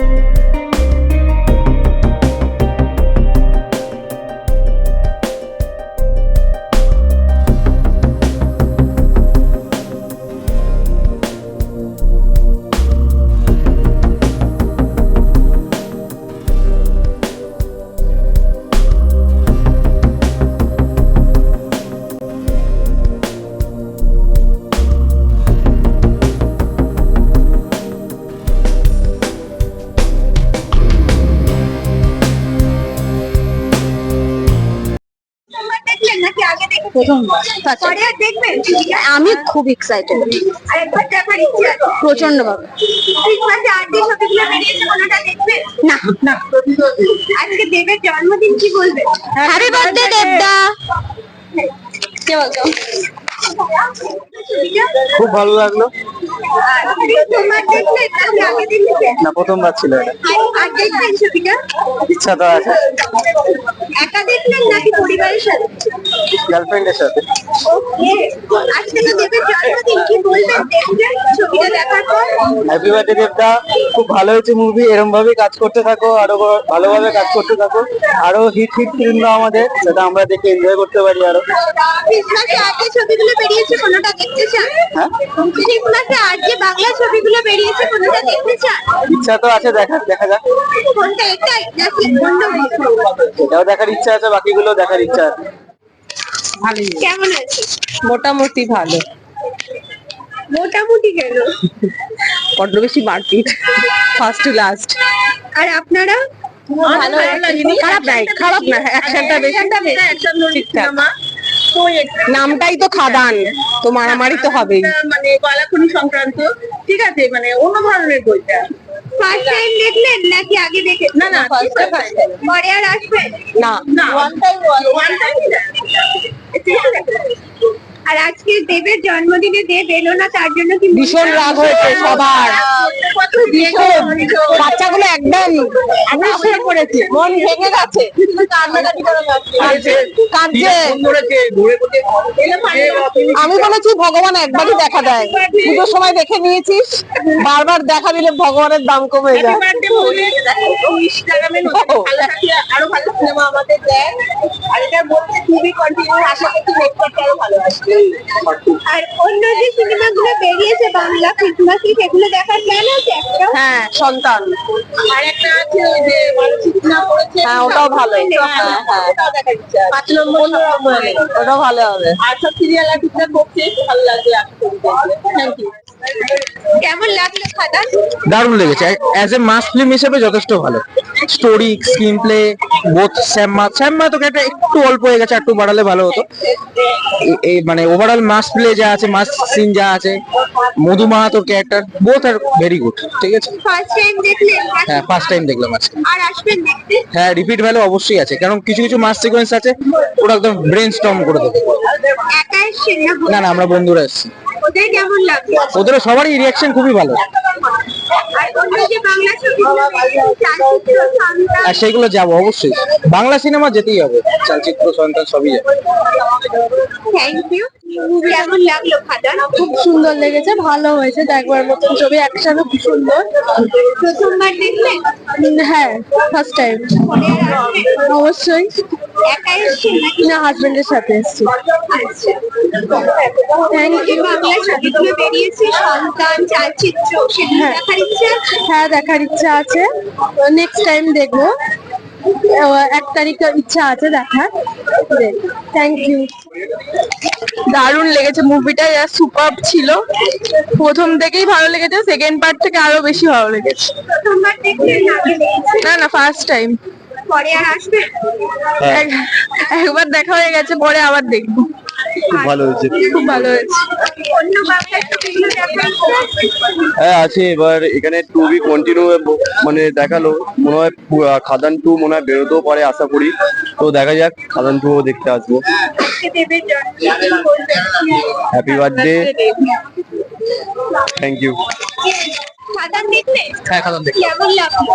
প্রথমবার আগে দেখেছেন প্রথমবার। পরে আর দেখবেন আমি খুব এক্সাইটেড আরেকবার দেখার ইচ্ছে আছে। প্রচণ্ড ভাবে ক্রিসমাসে আর যে ছবিগুলো বেরিয়েছে কোনোটা দেখবেন না। না আজকে দেবের জন্মদিন কি বলবেন হ্যাপি বার্থডে দেবদা। কে খুব ভালো লাগল। খুব ভালো হয়েছে মুভি এরকম ভাবে কাজ করতে থাকো, আরও ভালোভাবে কাজ করতে থাকো। আরও হিট হিট ফিল্ম দাও আমাদের, যাতে আমরা দেখে এনজয় করতে পারি আরও। ছবিগুলো বেরিয়েছে কোনোটা দেখতে চান যে বাংলা ছবিগুলো বেরিয়েছে কোনোটা দেখতে চান? ইচ্ছা তো আছে দেখার দেখা যাক। কোনটা? এটাই নাকি অন্য এটাও দেখার ইচ্ছা আছে বাকিগুলো দেখার ইচ্ছা আছে। কেমন আছে? মোটামুটি ভালো। মোটামুটি কেন? বড্ড বেশি মারপিট ফার্স্ট টু লাস্ট। আর আপনারা? ভালো খারাপ নাই খারাপ না অ্যাকশনটা বেশি। ঠিকঠাক। নামটাই তো খাদান। তো মারামারি তো হবেই। মানে গলাখুনি সংক্রান্ত। ঠিক আছে মানে অন্য ধরনের বইটা। ফার্স্ট টাইম দেখলেন নাকি আগে দেখে না না ফার্স্ট পরে আর আসবেন? না। না ওয়ান টাইম ওয়ান টাইম আর আজকে দেবের জন্মদিনে দেব এলো না তার জন্য কি ভীষণ রাগ হয়েছে সবার। ভীষণ। বাচ্চাগুলো একদম হয়ে পড়েছে মন ভেঙে গেছে কাঁদছে আমি বলেছি ভগবান একবারই দেখা দেয়। পুজোর সময় দেখে নিয়েছিস বারবার দেখা দিলে ভগবানের দাম কমে যায়। আরও ভালো সিনেমা আমাদের দেয়। আর এটা বলতে খুবই কন্টিনিউ আশা করছি নেক্সট আরও ভালো আসবে আর অন্য যে সিনেমাগুলো বেরিয়েছে বাংলা ক্রিসমাসি সেগুলো দেখার প্ল্যান আছে? একটা হ্যাঁ সন্তান। আর একটা আছে ওই যে মানসিক না করেছে হ্যাঁ, ওটাও ভালো। হ্যাঁ, হ্যাঁ, ওটাও দেখার ইচ্ছা আছে। পাঁচ নম্বর ওটাও ভালো হবে। আর সব সিরিয়াল আর ঠিকঠাক করছে ভালো লাগবে থ্যাংক ইউ কেমন লাগল খাদান দারুণ লেগেছে। অ্যাজ এ মাস ফিল্ম হিসেবে যথেষ্ট ভালো। Story screen play both Shyam মা শ্যাম তোকে একটা একটু অল্প হয়ে গেছে একটু বাড়ালে ভালো হতো। এই মানে ওভারঅল মাস প্লে যা আছে মাস সিন যা আছে Madhu মাহাতোর character both are very good ঠিক আছে? ফার্স্ট টাইম দেখলেন নাকি হ্যাঁ ফার্স্ট টাইম দেখলাম আজকে। আর আসবেন দেখতে? হ্যাঁ রিপিট ভ্যালু অবশ্যই আছে কারণ কিছু কিছু মাস সিকোয়েন্স আছে ওটা একদম ব্রেন স্টর্ম করে দেবে। না না আমরা বন্ধুরা এসেছি। ওদের কেমন লাগল? ওদের সবারই রিয়াকশন খুবই ভালো। আর সেইগুলো যাব অবশ্যই। বাংলা সিনেমা যেতেই হবে। চলচ্চিত্র সন্তান সবই যাবে। থ্যাংক ইউ কেমন লাগল খাদান খুব সুন্দর লেগেছে ভালো হয়েছে দেখবার মতন ছবি একসাথে খুব সুন্দর। প্রথমবার দেখলেন হ্যাঁ ফার্স্ট টাইম অবশ্যই। একা এসছেন নাকি না হাজবেন্ডের সাথে এসেছি। আচ্ছা থ্যাংক ইউ বাংলা ছবিগুলো বেরিয়েছে সন্তান চালচিত্র সেগুলো হ্যাঁ। দেখার ইচ্ছে আছে? হ্যাঁ দেখার ইচ্ছা আছে। নেক্সট টাইম দেখব। এক তারিখে ইচ্ছা আছে দেখার। থ্যাংক ইউ দারুণ লেগেছে মুভিটা সুপার ছিল। প্রথম থেকেই ভালো লেগেছে সেকেন্ড পার্ট থেকে আরও বেশি ভালো লেগেছে। না না ফার্স্ট টাইম পরে আর আসবেন একবার দেখা হয়ে গেছে পরে আবার দেখব। খুব ভালো হয়েছে। খুব ভালো হয়েছে। হ্যাঁ আছে। এবার এখানে টু বি কন্টিনিউ মানে দেখাল। মনে হয় খাদান টু মনে হয় বেরোতেও পারে আশা করি। তো দেখা যাক খাদান টু দেখতে আসব। Happy birthday thank you Khadaan দেখলে? হ্যাঁ খাদান কেমন লাগল?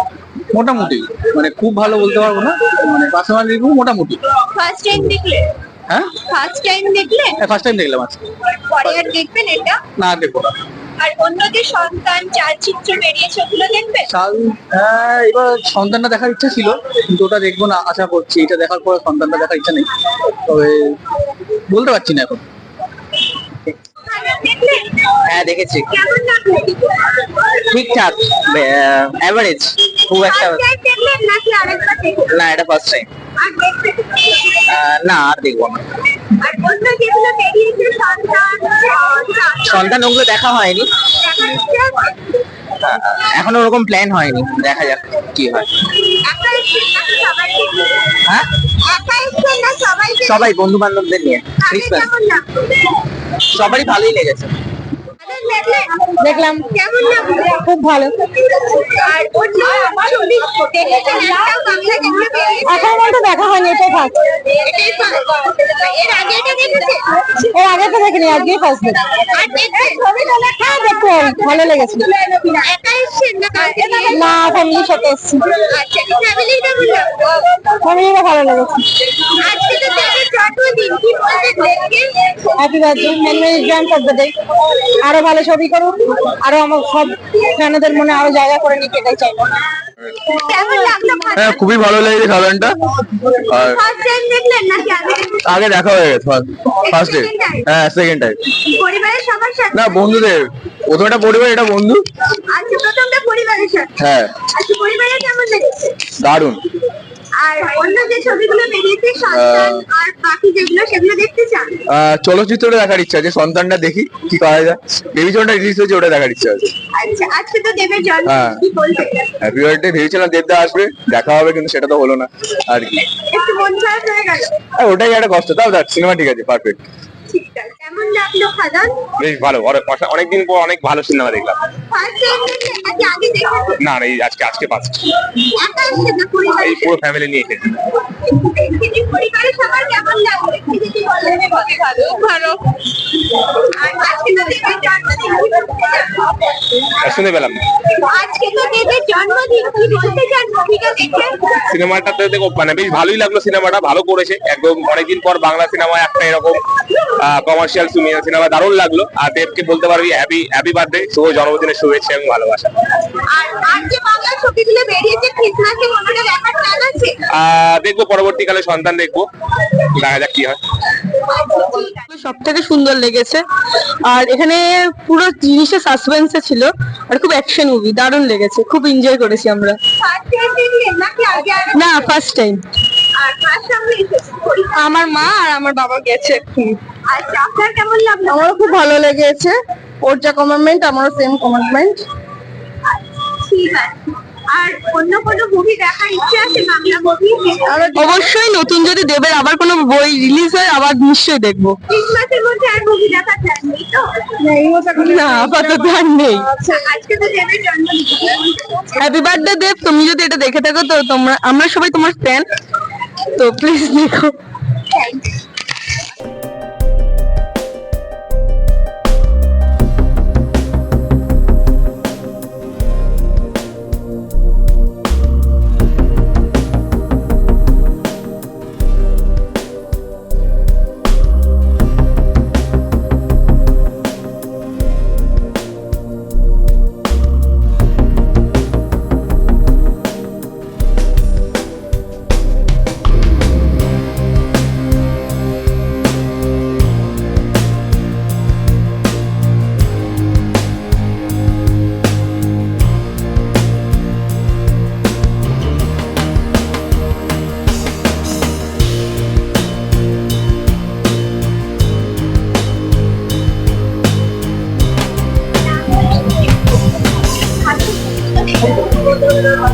মোটামুটি। মানে খুব ভালো বলতে পারব না। মানে পার্সোনাল রিভিউ মোটামুটি। ফার্স্ট টাইম দেখলে? হ্যাঁ? ফার্স্ট টাইম দেখলে? হ্যাঁ ফার্স্ট টাইম দেখলাম আজকে। পরে আর দেখবেন এটা? না দেখব না। আর অন্য যে সন্তান বেরিয়েছে ওগুলো দেখবে হ্যাঁ এবার সন্তানটা দেখার ইচ্ছা ছিল কিন্তু ওটা দেখব না আশা করছি। এটা দেখার পরে সন্তানটা দেখার ইচ্ছা নেই। তবে বলতে পারছি না এখন। হ্যাঁ দেখেছি। ঠিকঠাক। অ্যাভারেজ খুব একটা না এটা ফার্স্ট টাইম না আর দেখব না। সন্তান ওগুলো দেখা হয়নি? এখনও ওরকম প্ল্যান হয়নি। দেখা যাক কি হয়। সবাই হ্যাঁ? বন্ধু বান্ধবদের নিয়ে। সবারই ভালোই লেগেছে। দেখলাম খুব ভালো এখন পর্যন্ত দেখা হয়নি এটাই ফার্স্ট এর আগে তো দেখিনি আজকেই ফার্স্ট হ্যাঁ ভালো সাথে আচ্ছা ভালো লেগেছে আরও ভালো ছবি করুন আরও আমার সব ফ্যানদের মনে আরও জায়গা করে নিতে এটাই চাইব হ্যাঁ খুবই ভালো লেগেছে সাধারণটা আর আগে? দেখা হয়ে গেছে ফার্স্ট ডে হ্যাঁ সেকেন্ড টাইম পরিবারের সবার সাথে? না বন্ধুদের। প্রথমটা পরিবার এটা বন্ধু। আজকে প্রথমটা পরিবারের সাথে? হ্যাঁ। লেগেছে? দারুণ। আর অন্য যে ছবিগুলো বেরিয়েছে সন্তান আর বাকি যেগুলো সেগুলো দেখতে চান? চলচ্চিত্রটা দেখার ইচ্ছা আছে সন্তানটা দেখি কি করা যায়। বেবিজনটা রিলিজ হয়েছে ওটা দেখার ইচ্ছা আছে। আচ্ছা আজকে তো দেবের জন্ম হ্যাঁ। কি বলবেন? হ্যাপি বার্থডে ভেবেছিলাম দেবদা আসবে দেখা হবে কিন্তু সেটা তো হলো না আর কি। একটু মন খারাপ হয়ে গেল। ওটাই একটা কষ্ট তাও সিনেমা ঠিক আছে পারফেক্ট ঠিক আছে কেমন লাগল খাদান বেশ ভালো অনেকদিন পর অনেক ভালো সিনেমা দেখলাম। ফার্স্ট টাইম দেখলেন নাকি আগে দেখেছেন? না না এই আজকে আজকে পাচ্ছি একা এসেছেন না পরিবারের এই পুরো ফ্যামিলি নিয়ে এসেছি। সাথে পরিবারের সবার কেমন লাগল? একটু যদি বলেন। ভালো ভালো। আর আজকে তো? শুনে পেলাম দেখে মানে বেশ ভালোই লাগল সিনেমাটা ভালো করেছে। একদম অনেকদিন পর বাংলা সিনেমায় একটা এরকম কমার্শিয়াল সিনেমা দারুণ লাগল। আর দেবকে বলতে পারবি হ্যাপি হ্যাপি বার্থডে শুভ জন্মদিনের শুভেচ্ছা এবং ভালোবাসা। দেখব পরবর্তীকালে সন্তান দেখব। দেখা যাক কি হয়। সব থেকে সুন্দর লেগেছে। আর এখানে পুরো জিনিসটা সাসপেন্সে ছিল। আর খুব অ্যাকশন মুভি দারুণ লেগেছে। খুব এনজয় করেছি আমরা। ফার্স্ট টাইম দেখলেন নাকি আগে আগে না ফার্স্ট টাইম আমার মা আর আমার বাবা গেছে এক্ষুনি। আচ্ছা আপনার কেমন লাগল? আমারও খুব ভালো লেগেছে। ওর যা কমিটমেন্ট আমারও সেম কমিটমেন্ট ঠিক আছে। আর অন্য কোনো মুভি দেখার ইচ্ছে আছে বাংলা মুভি অবশ্যই নতুন যদি দেবের আবার কোনো বই রিলিজ হয় আবার নিশ্চয়ই দেখব। ক্রিসমাসের মধ্যে আর মুভি দেখার প্ল্যান তো? না আপাতত আর নেই। আচ্ছা আজকে তো দেবের জন্মদিন। Happy birthday Dev. তুমি যদি এটা দেখে থাকো তো তোমরা আমরা সবাই তোমার ফ্যান তো প্লিজ দেখো। Thank you I'm